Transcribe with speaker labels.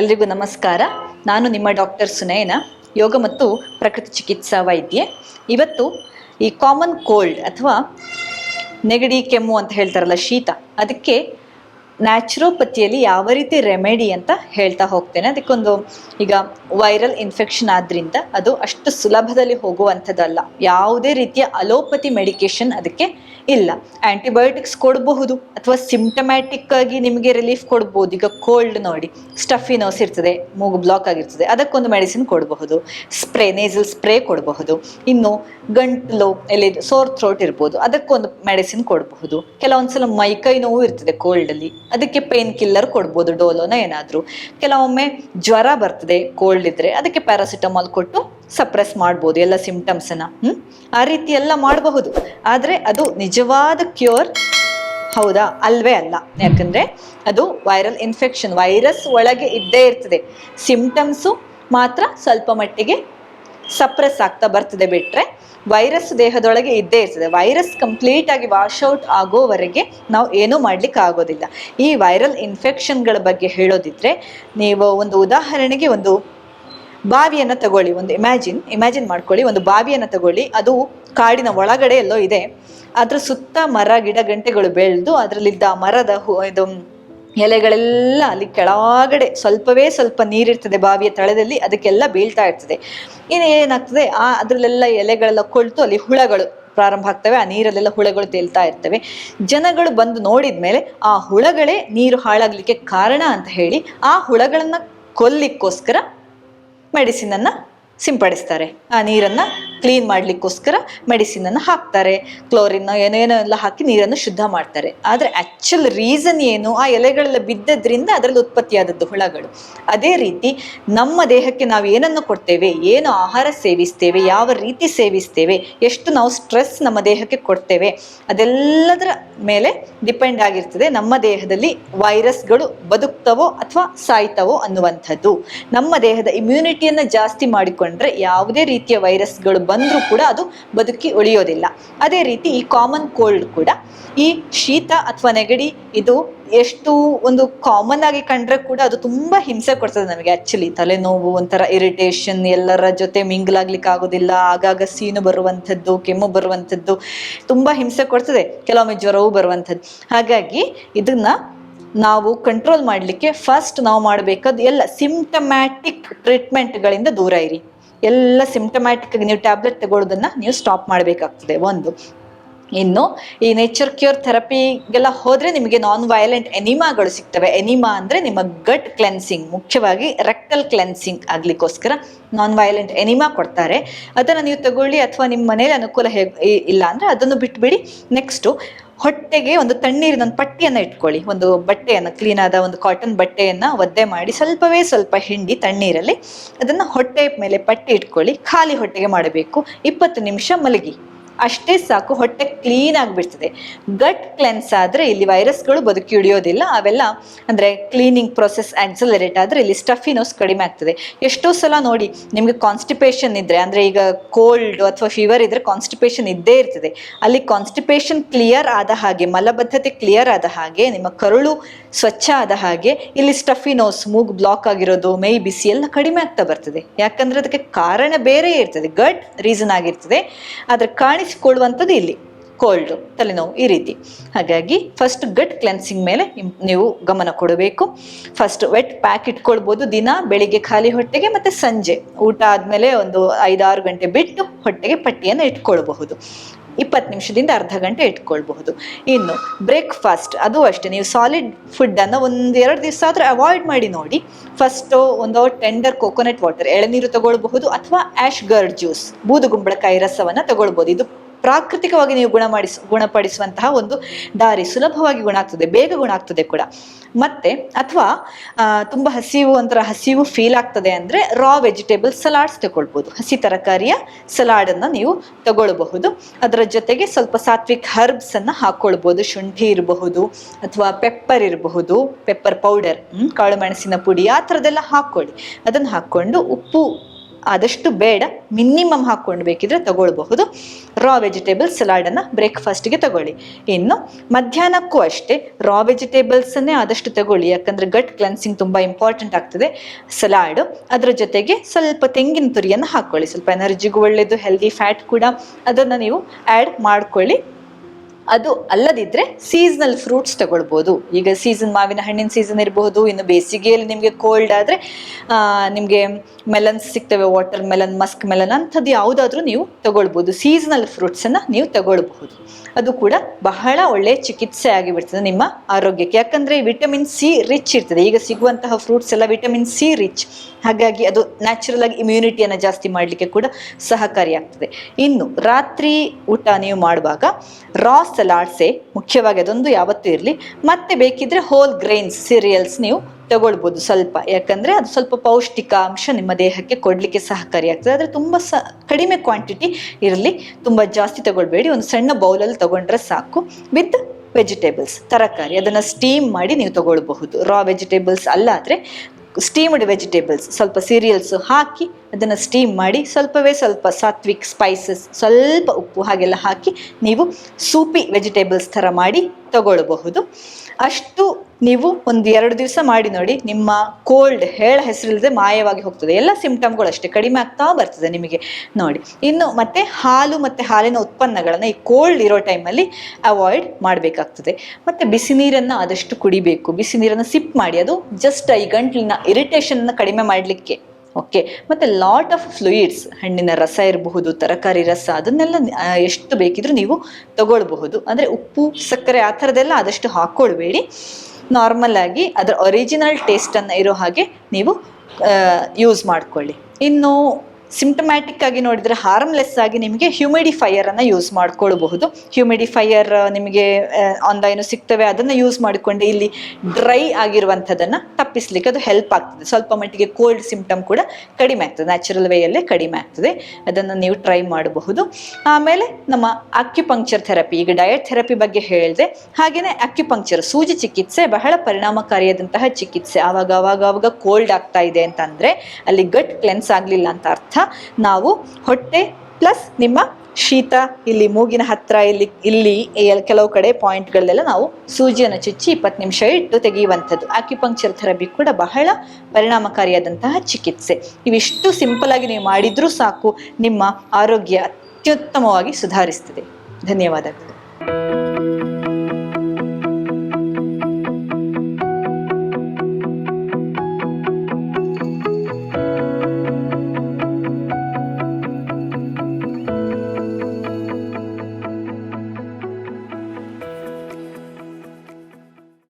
Speaker 1: ಎಲ್ರಿಗೂ ನಮಸ್ಕಾರ. ನಾನು ನಿಮ್ಮ ಡಾಕ್ಟರ್ ಸುನಯನ, ಯೋಗ ಮತ್ತು ಪ್ರಕೃತಿ ಚಿಕಿತ್ಸಾ ವೈದ್ಯೆ. ಇವತ್ತು ಈ ಕಾಮನ್ ಕೋಲ್ಡ್ ಅಥವಾ ನೆಗಡಿ, ಕೆಮ್ಮು ಅಂತ ಹೇಳ್ತಾರಲ್ಲ ಶೀತ, ಅದಕ್ಕೆ ನ್ಯಾಚುರೋಪತಿಯಲ್ಲಿ ಯಾವ ರೀತಿ ರೆಮೆಡಿ ಅಂತ ಹೇಳ್ತಾ ಹೋಗ್ತೇನೆ. ಅದಕ್ಕೊಂದು ಈಗ ವೈರಲ್ ಇನ್ಫೆಕ್ಷನ್ ಆದ್ರಿಂದ ಅದು ಅಷ್ಟು ಸುಲಭದಲ್ಲಿ ಹೋಗುವಂಥದ್ದಲ್ಲ. ಯಾವುದೇ ರೀತಿಯ ಅಲೋಪತಿ ಮೆಡಿಕೇಶನ್ ಅದಕ್ಕೆ ಇಲ್ಲ. ಆ್ಯಂಟಿಬಯೋಟಿಕ್ಸ್ ಕೊಡಬಹುದು ಅಥವಾ ಸಿಂಟಮ್ಯಾಟಿಕ್ ಆಗಿ ನಿಮಗೆ ರಿಲೀಫ್ ಕೊಡ್ಬೋದು ಈಗ ಕೋಲ್ಡ್ ನೋಡಿ ಸ್ಟಫಿ ನೋಸ್ ಇರ್ತದೆ, ಮೂಗು ಬ್ಲಾಕ್ ಆಗಿರ್ತದೆ, ಅದಕ್ಕೊಂದು ಮೆಡಿಸಿನ್ ಕೊಡಬಹುದು. ಸ್ಪ್ರೇ ನೇಸಲ್ ಸ್ಪ್ರೇ ಕೊಡಬಹುದು. ಇನ್ನು ಗಂಟ್ಲು ಎಲ್ಲಿ ಸೋರ್ ಥ್ರೋಟ್ ಇರ್ಬೋದು. ಅದಕ್ಕೊಂದು ಮೆಡಿಸಿನ್ ಕೊಡಬಹುದು. ಕೆಲವೊಂದ್ಸಲ ಮೈಕೈ ನೋವು ಇರ್ತದೆ ಕೋಲ್ಡಲ್ಲಿ ಅದಕ್ಕೆ ಪೇನ್ ಕಿಲ್ಲರ್ ಕೊಡ್ಬೋದು, ಡೋಲೋನ ಏನಾದರೂ. ಕೆಲವೊಮ್ಮೆ ಜ್ವರ ಬರ್ತದೆ ಕೋಲ್ಡ್ ಇದ್ದರೆ ಅದಕ್ಕೆ ಪ್ಯಾರಾಸಿಟಮಾಲ್ ಕೊಟ್ಟು ಸಪ್ರೆಸ್ ಮಾಡ್ಬೋದು, ಎಲ್ಲ ಸಿಂಪ್ಟಮ್ಸನ್ನ ಹ್ಞೂ ಆ ರೀತಿ ಎಲ್ಲ ಮಾಡಬಹುದು. ಆದರೆ ಅದು ನಿಜವಾದ ಕ್ಯೂರ್ ಹೌದಾ? ಅಲ್ವೇ ಅಲ್ಲ. ಯಾಕಂದರೆ ಅದು ವೈರಲ್ ಇನ್ಫೆಕ್ಷನ್ ವೈರಸ್ ಒಳಗೆ ಇದ್ದೇ ಇರ್ತದೆ. ಸಿಂಪ್ಟಮ್ಸು ಮಾತ್ರ ಸ್ವಲ್ಪ ಮಟ್ಟಿಗೆ ಸಪ್ರೆಸ್ ಆಗ್ತಾ ಬರ್ತದೆ ಬಿಟ್ಟರೆ ವೈರಸ್ ದೇಹದೊಳಗೆ ಇದ್ದೇ ಇರ್ತದೆ. ವೈರಸ್ ಕಂಪ್ಲೀಟ್ ಆಗಿ ವಾಶ್ ಔಟ್ ಆಗೋವರೆಗೆ ನಾವು ಏನೂ ಮಾಡ್ಲಿಕ್ಕೆ ಆಗೋದಿಲ್ಲ. ಈ ವೈರಲ್ ಇನ್ಫೆಕ್ಷನ್ಗಳ ಬಗ್ಗೆ ಹೇಳೋದಿದ್ರೆ, ನೀವು ಒಂದು ಉದಾಹರಣೆಗೆ ಒಂದು ಬಾವಿಯನ್ನು ತಗೊಳ್ಳಿ. ಒಂದು ಇಮ್ಯಾಜಿನ್ ಇಮ್ಯಾಜಿನ್ ಮಾಡ್ಕೊಳ್ಳಿ. ಒಂದು ಬಾವಿಯನ್ನು ತಗೊಳ್ಳಿ. ಅದು ಕಾಡಿನ ಒಳಗಡೆ ಎಲ್ಲೋ ಇದೆ. ಅದರ ಸುತ್ತ ಮರ, ಗಿಡ, ಗಂಟೆಗಳು ಬೆಳೆದು ಅದರಲ್ಲಿದ್ದ ಮರದ ಹೂ ಇದು ಎಲೆಗಳೆಲ್ಲ ಅಲ್ಲಿ ಕೆಳಗಡೆ ಸ್ವಲ್ಪವೇ ಸ್ವಲ್ಪ ನೀರಿರ್ತದೆ ಬಾವಿಯ ತಳದಲ್ಲಿ. ಅದಕ್ಕೆಲ್ಲ ಬೀಳ್ತಾ ಇರ್ತದೆ. ಇನ್ನು ಏನಾಗ್ತದೆ ಆ ಅದರಲ್ಲೆಲ್ಲ ಎಲೆಗಳೆಲ್ಲ ಕೊಳ್ತು ಅಲ್ಲಿ ಹುಳಗಳು ಪ್ರಾರಂಭ ಆಗ್ತವೆ. ಆ ನೀರಲ್ಲೆಲ್ಲ ಹುಳಗಳು ತೇಲ್ತಾ ಇರ್ತವೆ. ಜನಗಳು ಬಂದು ನೋಡಿದ ಮೇಲೆ ಆ ಹುಳಗಳೇ ನೀರು ಹಾಳಾಗ್ಲಿಕ್ಕೆ ಕಾರಣ ಅಂತ ಹೇಳಿ ಆ ಹುಳಗಳನ್ನ ಕೊಲ್ಲಿಕ್ಕೋಸ್ಕರ ಮೆಡಿಸಿನನ್ನು ಸಿಂಪಡಿಸ್ತಾರೆ. ಆ ನೀರನ್ನು ಕ್ಲೀನ್ ಮಾಡಲಿಕ್ಕೋಸ್ಕರ ಮೆಡಿಸಿನನ್ನು ಹಾಕ್ತಾರೆ. ಕ್ಲೋರಿನ್ ಏನೇನೋ ಎಲ್ಲ ಹಾಕಿ ನೀರನ್ನು ಶುದ್ಧ ಮಾಡ್ತಾರೆ. ಆದರೆ ಆ್ಯಕ್ಚುಲ್ ರೀಸನ್ ಏನು? ಆ ಎಲೆಗಳೆಲ್ಲ ಬಿದ್ದದ್ರಿಂದ ಅದರಲ್ಲಿ ಉತ್ಪತ್ತಿಯಾದದ್ದು ಹುಳಗಳು. ಅದೇ ರೀತಿ ನಮ್ಮ ದೇಹಕ್ಕೆ ನಾವು ಏನನ್ನು ಕೊಡ್ತೇವೆ? ಏನು ಆಹಾರ ಸೇವಿಸ್ತೇವೆ? ಯಾವ ರೀತಿ ಸೇವಿಸ್ತೇವೆ? ಎಷ್ಟು ನಾವು ಸ್ಟ್ರೆಸ್ ನಮ್ಮ ದೇಹಕ್ಕೆ ಕೊಡ್ತೇವೆ? ಅದೆಲ್ಲದರ ಮೇಲೆ ಡಿಪೆಂಡ್ ಆಗಿರ್ತದೆ ನಮ್ಮ ದೇಹದಲ್ಲಿ ವೈರಸ್ಗಳು ಬದುಕ್ತವೋ ಅಥವಾ ಸಾಯ್ತವೋ ಅನ್ನುವಂಥದ್ದು. ನಮ್ಮ ದೇಹದ ಇಮ್ಯುನಿಟಿಯನ್ನು ಜಾಸ್ತಿ ಮಾಡಿಕೊಂಡ್ರೆ ಯಾವುದೇ ರೀತಿಯ ವೈರಸ್ಗಳು ಬಂದರೂ ಕೂಡ ಅದು ಬದುಕಿ ಉಳಿಯೋದಿಲ್ಲ. ಅದೇ ರೀತಿ ಈ ಕಾಮನ್ ಕೋಲ್ಡ್ ಕೂಡ, ಈ ಶೀತ ಅಥವಾ ನೆಗಡಿ ಇದು ಎಷ್ಟು ಒಂದು ಕಾಮನ್ ಆಗಿ ಕಂಡ್ರೆ ಕೂಡ ಅದು ತುಂಬಾ ಹಿಂಸೆ ಕೊಡ್ತದೆ ನಮಗೆ ಆಕ್ಚುಲಿ ತಲೆನೋವು ಒಂಥರ ಇರಿಟೇಷನ್ ಎಲ್ಲರ ಜೊತೆ ಮಿಂಗಲ್ ಆಗ್ಲಿಕ್ಕೆ ಆಗೋದಿಲ್ಲ, ಆಗಾಗ ಸೀನು ಬರುವಂಥದ್ದು, ಕೆಮ್ಮು ಬರುವಂಥದ್ದು ತುಂಬಾ ಹಿಂಸೆ ಕೊಡ್ತದೆ. ಕೆಲವೊಮ್ಮೆ ಜ್ವರವು ಬರುವಂಥದ್ದು. ಹಾಗಾಗಿ ಇದನ್ನ ನಾವು ಕಂಟ್ರೋಲ್ ಮಾಡಲಿಕ್ಕೆ ಫಸ್ಟ್ ನಾವು ಮಾಡಬೇಕಾದ ಎಲ್ಲ ಸಿಂಪ್ಟಮ್ಯಾಟಿಕ್ ಟ್ರೀಟ್ಮೆಂಟ್ಗಳಿಂದ ದೂರ ಇರಿ. ಎಲ್ಲ ಸಿಂಟಮ್ಯಾಟಿಕ್ ನೀವು ಟ್ಯಾಬ್ಲೆಟ್ ತಗೊಳ್ಳೋದನ್ನ ನೀವು ಸ್ಟಾಪ್ ಮಾಡಬೇಕಾಗ್ತದೆ. ಒಂದು. ಇನ್ನು, ಈ ನೇಚರ್ ಕ್ಯೂರ್ ಥೆರಪಿಗೆಲ್ಲ ಹೋದ್ರೆ ನಿಮಗೆ ನಾನ್ ವೈಲೆಂಟ್ ಎನಿಮಾಗಳು ಸಿಗ್ತವೆ. ಎನಿಮಾ ಅಂದ್ರೆ ನಿಮ್ಮ ಗಟ್ ಕ್ಲೆನ್ಸಿಂಗ್ ಮುಖ್ಯವಾಗಿ ರೆಕ್ಟಲ್ ಕ್ಲೆನ್ಸಿಂಗ್ ಆಗ್ಲಿಕ್ಕೋಸ್ಕರ ನಾನ್ ವೈಲೆಂಟ್ ಎನಿಮಾ ಕೊಡ್ತಾರೆ. ಅದನ್ನು ನೀವು ತಗೊಳ್ಳಿ, ಅಥವಾ ನಿಮ್ಮ ಮನೇಲಿ ಅನುಕೂಲ ಹೇಗ್ ಇಲ್ಲ ಅಂದ್ರೆ ಅದನ್ನು ಬಿಟ್ಬಿಡಿ. ನೆಕ್ಸ್ಟು ಹೊಟ್ಟೆಗೆ ಒಂದು ತಣ್ಣೀರಿನ ಒಂದು ಪಟ್ಟಿಯನ್ನು ಇಟ್ಕೊಳ್ಳಿ. ಒಂದು ಬಟ್ಟೆಯನ್ನು ಕ್ಲೀನ್ ಆದ ಒಂದು ಕಾಟನ್ ಬಟ್ಟೆಯನ್ನು ಒದ್ದೆ ಮಾಡಿ ಸ್ವಲ್ಪವೇ ಸ್ವಲ್ಪ ಹಿಂಡಿ ತಣ್ಣೀರಲ್ಲಿ ಅದನ್ನು ಹೊಟ್ಟೆ ಮೇಲೆ ಪಟ್ಟಿ ಇಟ್ಕೊಳ್ಳಿ. ಖಾಲಿ ಹೊಟ್ಟೆಗೆ ಮಾಡಬೇಕು. ಇಪ್ಪತ್ತು ನಿಮಿಷ ಮಲಗಿ. ಅಷ್ಟೇ ಸಾಕು, ಹೊಟ್ಟೆ ಕ್ಲೀನ್ ಆಗಿಬಿಡ್ತದೆ. ಗಟ್ ಕ್ಲೆನ್ಸ್ ಆದರೆ ಇಲ್ಲಿ ವೈರಸ್ಗಳು ಬದುಕಿ ಹಿಡಿಯೋದಿಲ್ಲ. ಅವೆಲ್ಲ ಅಂದರೆ ಕ್ಲೀನಿಂಗ್ ಪ್ರೊಸೆಸ್ ಆಕ್ಸಲರೇಟ್ ಆದರೆ ಇಲ್ಲಿ ಸ್ಟಫಿನೋಸ್ ಕಡಿಮೆ ಆಗ್ತದೆ. ಎಷ್ಟೋ ಸಲ ನೋಡಿ, ನಿಮಗೆ ಕಾನ್ಸ್ಟಿಪೇಷನ್ ಇದ್ದರೆ ಅಂದರೆ ಈಗ ಕೋಲ್ಡ್ ಅಥವಾ ಫೀವರ್ ಇದ್ದರೆ ಕಾನ್ಸ್ಟಿಪೇಷನ್ ಇದ್ದೇ ಇರ್ತದೆ. ಅಲ್ಲಿ ಕಾನ್ಸ್ಟಿಪೇಷನ್ ಕ್ಲಿಯರ್ ಆದ ಹಾಗೆ, ಮಲಬದ್ಧತೆ ಕ್ಲಿಯರ್ ಆದ ಹಾಗೆ, ನಿಮ್ಮ ಕರುಳು ಸ್ವಚ್ಛ ಆದ ಹಾಗೆ, ಇಲ್ಲಿ ಸ್ಟಫಿನೋಸ್ ಮೂಗು ಬ್ಲಾಕ್ ಆಗಿರೋದು ಮೈ ಬಿಸಿ ಎಲ್ಲ ಕಡಿಮೆ ಆಗ್ತಾ ಬರ್ತದೆ. ಯಾಕಂದರೆ ಅದಕ್ಕೆ ಕಾರಣ ಬೇರೆ ಇರ್ತದೆ. ಗಟ್ ರೀಸನ್ ಆಗಿರ್ತದೆ. ಆದರೆ ಕಾಣಿಸಿಕೊಳ್ಳುವಂಥದ್ದು ಇಲ್ಲಿ. ಕೋಲ್ಡು ತಲೆನೋವು ಈ ರೀತಿ. ಹಾಗಾಗಿ ಫಸ್ಟ್ ಗಟ್ ಕ್ಲೆನ್ಸಿಂಗ್ ಮೇಲೆ ನೀವು ಗಮನ ಕೊಡಬೇಕು. ಫಸ್ಟ್ ವೆಟ್ ಪ್ಯಾಕ್ ಇಟ್ಕೊಳ್ಬೋದು ದಿನ, ಬೆಳಿಗ್ಗೆ ಖಾಲಿ ಹೊಟ್ಟೆಗೆ ಮತ್ತೆ ಸಂಜೆ. ಊಟ ಆದಮೇಲೆ ಒಂದು ಐದಾರು ಗಂಟೆ ಬಿಟ್ಟು ಹೊಟ್ಟೆಗೆ ಪಟ್ಟಿಯನ್ನು ಇಟ್ಕೊಳ್ಬಹುದು. ಇಪ್ಪತ್ತು ನಿಮಿಷದಿಂದ ಅರ್ಧ ಗಂಟೆ ಇಟ್ಕೊಳ್ಬಹುದು. ಇನ್ನು ಬ್ರೇಕ್ಫಾಸ್ಟ್ ಅದು ಅಷ್ಟೇ, ನೀವು ಸಾಲಿಡ್ ಫುಡ್ಡನ್ನು ಒಂದು ಎರಡು ದಿವಸ ಆದರೂ ಅವಾಯ್ಡ್ ಮಾಡಿ ನೋಡಿ. ಫಸ್ಟು ಒಂದು ಟೆಂಡರ್ ಕೋಕೋನಟ್ ವಾಟರ್ ಎಳನೀರು ತಗೊಳ್ಬಹುದು ಅಥವಾ ಆ್ಯಶ್ ಗರ್ಡ್ ಜ್ಯೂಸ್ ಬೂದುಗುಂಬಳಕಾಯಿ ರಸವನ್ನು ತಗೊಳ್ಬೋದು ಇದು ಪ್ರಾಕೃತಿಕವಾಗಿ ನೀವು ಗುಣ ಮಾಡಿಸ್, ಗುಣಪಡಿಸುವಂತಹ ಒಂದು ದಾರಿ ಸುಲಭವಾಗಿ ಗುಣ ಆಗ್ತದೆ, ಬೇಗ ಗುಣ ಆಗ್ತದೆ ಕೂಡ. ಮತ್ತೆ ಅಥವಾ ತುಂಬ ಹಸಿವು ಒಂಥರ ಹಸಿವು ಫೀಲ್ ಆಗ್ತದೆ ಅಂದರೆ ರಾ ವೆಜಿಟೇಬಲ್ ಸಲಾಡ್ಸ್ ತಗೊಳ್ಬೋದು. ಹಸಿ ತರಕಾರಿಯ ಸಲಾಡನ್ನು ನೀವು ತಗೊಳ್ಬಹುದು. ಅದರ ಜೊತೆಗೆ ಸ್ವಲ್ಪ ಸಾತ್ವಿಕ್ ಹರ್ಬ್ಸ್ ಅನ್ನ ಹಾಕೊಳ್ಬೋದು. ಶುಂಠಿ ಇರಬಹುದು ಅಥವಾ ಪೆಪ್ಪರ್ ಇರಬಹುದು ಪೆಪ್ಪರ್ ಪೌಡರ್ ಕಾಳು ಮೆಣಸಿನ ಪುಡಿ, ಆ ಥರದ್ದೆಲ್ಲ ಹಾಕ್ಕೊಳ್ಳಿ. ಅದನ್ನು ಹಾಕ್ಕೊಂಡು ಉಪ್ಪು ಆದಷ್ಟು ಬೇಡ, ಮಿನಿಮಮ್ ಹಾಕ್ಕೊಂಡು ಬೇಕಿದ್ರೆ ತಗೊಳ್ಬಹುದು. ರಾ ವೆಜಿಟೇಬಲ್ ಸಲಾಡನ್ನು ಬ್ರೇಕ್ಫಾಸ್ಟ್ಗೆ ತಗೊಳ್ಳಿ. ಇನ್ನು ಮಧ್ಯಾಹ್ನಕ್ಕೂ ಅಷ್ಟೇ ರಾ ವೆಜಿಟೇಬಲ್ಸನ್ನೇ ಆದಷ್ಟು ತಗೊಳ್ಳಿ. ಯಾಕಂದರೆ ಗಟ್ ಕ್ಲೆನ್ಸಿಂಗ್ ತುಂಬ ಇಂಪಾರ್ಟೆಂಟ್ ಆಗ್ತದೆ. ಸಲಾಡು ಅದರ ಜೊತೆಗೆ ಸ್ವಲ್ಪ ತೆಂಗಿನ ತುರಿಯನ್ನು ಹಾಕ್ಕೊಳ್ಳಿ ಸ್ವಲ್ಪ ಎನರ್ಜಿಗೂ ಒಳ್ಳೆಯದು ಹೆಲ್ದಿ ಫ್ಯಾಟ್ ಕೂಡ ಅದನ್ನು ನೀವು ಆ್ಯಡ್ ಮಾಡ್ಕೊಳ್ಳಿ. ಅದು ಅಲ್ಲದಿದ್ರೆ ಸೀಸನಲ್ ಫ್ರೂಟ್ಸ್ ತಗೊಳ್ಬೋದು. ಈಗ ಸೀಸನ್ ಮಾವಿನ ಹಣ್ಣಿನ ಸೀಸನ್ ಇರಬಹುದು, ಇನ್ನು ಬೇಸಿಗೆಯಲ್ಲಿ ನಿಮಗೆ ಕೋಲ್ಡ್ ಆದರೆ ನಿಮಗೆ ಮೆಲನ್ಸ್ ಸಿಗ್ತವೆ ವಾಟರ್ ಮೆಲನ್ ಮಸ್ಕ್ ಮೆಲನ್ ಅಂಥದ್ದು ಯಾವುದಾದ್ರೂ ನೀವು ತಗೊಳ್ಬೋದು. ಸೀಸನಲ್ ಫ್ರೂಟ್ಸನ್ನು ನೀವು ತಗೊಳ್ಬಹುದು. ಅದು ಕೂಡ ಬಹಳ ಒಳ್ಳೆಯ ಚಿಕಿತ್ಸೆ ಆಗಿಬಿಡ್ತದೆ ನಿಮ್ಮ ಆರೋಗ್ಯಕ್ಕೆ. ಯಾಕಂದರೆ ವಿಟಮಿನ್ ಸಿ ರಿಚ್ ಇರ್ತದೆ. ಈಗ ಸಿಗುವಂತಹ ಫ್ರೂಟ್ಸ್ ಎಲ್ಲ ವಿಟಮಿನ್ ಸಿ ರಿಚ್ ಹಾಗಾಗಿ ಅದು ನ್ಯಾಚುರಲ್ ಆಗಿ ಇಮ್ಯುನಿಟಿಯನ್ನು ಜಾಸ್ತಿ ಮಾಡಲಿಕ್ಕೆ ಕೂಡ ಸಹಕಾರಿಯಾಗ್ತದೆ ಇನ್ನು ರಾತ್ರಿ ಊಟ ನೀವು ಮಾಡುವಾಗ ರಾ ಸಲಾಡ್ಸೆ ಮುಖ್ಯವಾಗಿ ಅದೊಂದು ಯಾವತ್ತೂ ಇರಲಿ. ಮತ್ತೆ ಬೇಕಿದ್ರೆ ಹೋಲ್ ಗ್ರೈನ್ಸ್ ಸೀರಿಯಲ್ಸ್ ನೀವು ತಗೊಳ್ಬೋದು ಸ್ವಲ್ಪ. ಯಾಕಂದರೆ ಅದು ಸ್ವಲ್ಪ ಪೌಷ್ಟಿಕಾಂಶ ನಿಮ್ಮ ದೇಹಕ್ಕೆ ಕೊಡಲಿಕ್ಕೆ ಸಹಕಾರಿಯಾಗ್ತದೆ ಆದರೆ ತುಂಬ ಸ, ಕಡಿಮೆ ಕ್ವಾಂಟಿಟಿ ಇರಲಿ. ತುಂಬ ಜಾಸ್ತಿ ತಗೊಳ್ಬೇಡಿ. ಒಂದು ಸಣ್ಣ ಬೌಲಲ್ಲಿ ತಗೊಂಡ್ರೆ ಸಾಕು. ವಿತ್ ವೆಜಿಟೇಬಲ್ಸ್ ತರಕಾರಿ, ಅದನ್ನು ಸ್ಟೀಮ್ ಮಾಡಿ ನೀವು ತಗೊಳ್ಬಹುದು. ರಾ ವೆಜಿಟೇಬಲ್ಸ್ ಅಲ್ಲಾದರೆ ಸ್ಟೀಮ್ಡ್ ವೆಜಿಟೇಬಲ್ಸ್ ಸ್ವಲ್ಪ ಸೀರಿಯಲ್ಸು ಹಾಕಿ ಅದನ್ನು ಸ್ಟೀಮ್ ಮಾಡಿ ಸ್ವಲ್ಪವೇ ಸ್ವಲ್ಪ ಸಾತ್ವಿಕ್ ಸ್ಪೈಸಸ್ ಸ್ವಲ್ಪ ಉಪ್ಪು ಹಾಗೆಲ್ಲ ಹಾಕಿ ನೀವು ಸೂಪಿ ವೆಜಿಟೇಬಲ್ಸ್ ಥರ ಮಾಡಿ ತಗೊಳ್ಬಹುದು. ಅಷ್ಟು ನೀವು ಒಂದು ಎರಡು ದಿವಸ ಮಾಡಿ ನೋಡಿ, ನಿಮ್ಮ ಕೋಲ್ಡ್ ಹೇಳ ಹೆಸರಿಲ್ಲದೆ ಮಾಯವಾಗಿ ಹೋಗ್ತದೆ. ಎಲ್ಲ ಸಿಂಪ್ಟಮ್ಗಳು ಅಷ್ಟೇ, ಕಡಿಮೆ ಆಗ್ತಾ ಬರ್ತದೆ ನಿಮಗೆ ನೋಡಿ. ಇನ್ನು ಮತ್ತೆ ಹಾಲು ಮತ್ತು ಹಾಲಿನ ಉತ್ಪನ್ನಗಳನ್ನು ಈ ಕೋಲ್ಡ್ ಇರೋ ಟೈಮಲ್ಲಿ ಅವಾಯ್ಡ್ ಮಾಡಬೇಕಾಗ್ತದೆ. ಮತ್ತು ಬಿಸಿ ನೀರನ್ನು ಆದಷ್ಟು ಕುಡಿಬೇಕು. ಬಿಸಿ ನೀರನ್ನು ಸಿಪ್ ಮಾಡಿ, ಅದು ಜಸ್ಟ್ ಈ ಗಂಟ್ಲಿನ ಇರಿಟೇಷನ್ನ ಕಡಿಮೆ ಮಾಡಲಿಕ್ಕೆ ಓಕೆ ಮತ್ತು ಲಾಟ್ ಆಫ್ ಫ್ಲೂಯಿಡ್ಸ್ ಹಣ್ಣಿನ ರಸ ಇರಬಹುದು, ತರಕಾರಿ ರಸ, ಅದನ್ನೆಲ್ಲ ಎಷ್ಟು ಬೇಕಿದ್ರೂ ನೀವು ತಗೊಳ್ಬಹುದು. ಅಂದರೆ ಉಪ್ಪು, ಸಕ್ಕರೆ ಆ ಥರದ್ದೆಲ್ಲ ಆದಷ್ಟು ಹಾಕ್ಕೊಳ್ಬೇಡಿ ನಾರ್ಮಲ್ ಆಗಿ ಅದರ ಒರಿಜಿನಲ್ ಟೇಸ್ಟನ್ನು ಇರೋ ಹಾಗೆ ನೀವು ಯೂಸ್ ಮಾಡ್ಕೊಳ್ಳಿ. ಇನ್ನು ಸಿಂಟಮ್ಯಾಟಿಕ್ ಆಗಿ ನೋಡಿದರೆ ಹಾರ್ಮ್ಲೆಸ್ ಆಗಿ ನಿಮಗೆ ಹ್ಯೂಮಿಡಿಫೈಯರ್ ಅನ್ನು ಯೂಸ್ ಮಾಡ್ಕೊಳ್ಬಹುದು. ಹ್ಯೂಮಿಡಿಫೈಯರ್ ನಿಮಗೆ ಆನ್ಲೈನು ಸಿಗ್ತವೆ. ಅದನ್ನು ಯೂಸ್ ಮಾಡಿಕೊಂಡು ಇಲ್ಲಿ ಡ್ರೈ ಆಗಿರುವಂಥದ್ದನ್ನು ತಪ್ಪಿಸ್ಲಿಕ್ಕೆ ಅದು ಹೆಲ್ಪ್ ಆಗ್ತದೆ. ಸ್ವಲ್ಪ ಮಟ್ಟಿಗೆ ಕೋಲ್ಡ್ ಸಿಂಪ್ಟಮ್ ಕೂಡ ಕಡಿಮೆ ಆಗ್ತದೆ. ನ್ಯಾಚುರಲ್ ವೇಯಲ್ಲೇ ಕಡಿಮೆ ಆಗ್ತದೆ. ಅದನ್ನು ನೀವು ಟ್ರೈ ಮಾಡಬಹುದು. ಆಮೇಲೆ ನಮ್ಮ ಅಕ್ಯುಪಂಕ್ಚರ್ ಥೆರಪಿ ಈಗ ಡಯಟ್ ಥೆರಪಿ ಬಗ್ಗೆ ಹೇಳಿದೆ ಹಾಗೆಯೇ ಅಕ್ಯುಪಂಕ್ಚರ್ ಸೂಜಿ ಚಿಕಿತ್ಸೆ ಬಹಳ ಪರಿಣಾಮಕಾರಿಯಾದಂತಹ ಚಿಕಿತ್ಸೆ. ಆವಾಗ ಆವಾಗ ಆವಾಗ ಕೋಲ್ಡ್ ಆಗ್ತಾ ಇದೆ ಅಂತಂದರೆ ಅಲ್ಲಿ ಗಟ್ ಕ್ಲೆನ್ಸ್ ಆಗಲಿಲ್ಲ ಅಂತ ಅರ್ಥ. ನಾವು ಹೊಟ್ಟೆ ಪ್ಲಸ್ ನಿಮ್ಮ ಶೀತ, ಇಲ್ಲಿ ಮೂಗಿನ ಹತ್ರ, ಇಲ್ಲಿ ಇಲ್ಲಿ ಕೆಲವು ಕಡೆ ಪಾಯಿಂಟ್ಗಳನ್ನೆಲ್ಲ ನಾವು ಸೂಜಿಯನ್ನು ಚುಚ್ಚಿ ಇಪ್ಪತ್ತು ನಿಮಿಷ ಇಟ್ಟು ತೆಗೆಯುವಂಥದ್ದು. ಆಕ್ಯುಪಂಕ್ಚರ್ ಥೆರಪಿ ಕೂಡ ಬಹಳ ಪರಿಣಾಮಕಾರಿಯಾದಂತಹ ಚಿಕಿತ್ಸೆ. ಇವಿಷ್ಟು ಸಿಂಪಲ್ ಆಗಿ ನೀವು ಮಾಡಿದ್ರೂ ಸಾಕು, ನಿಮ್ಮ ಆರೋಗ್ಯ ಅತ್ಯುತ್ತಮವಾಗಿ ಸುಧಾರಿಸ್ತದೆ. ಧನ್ಯವಾದಗಳು.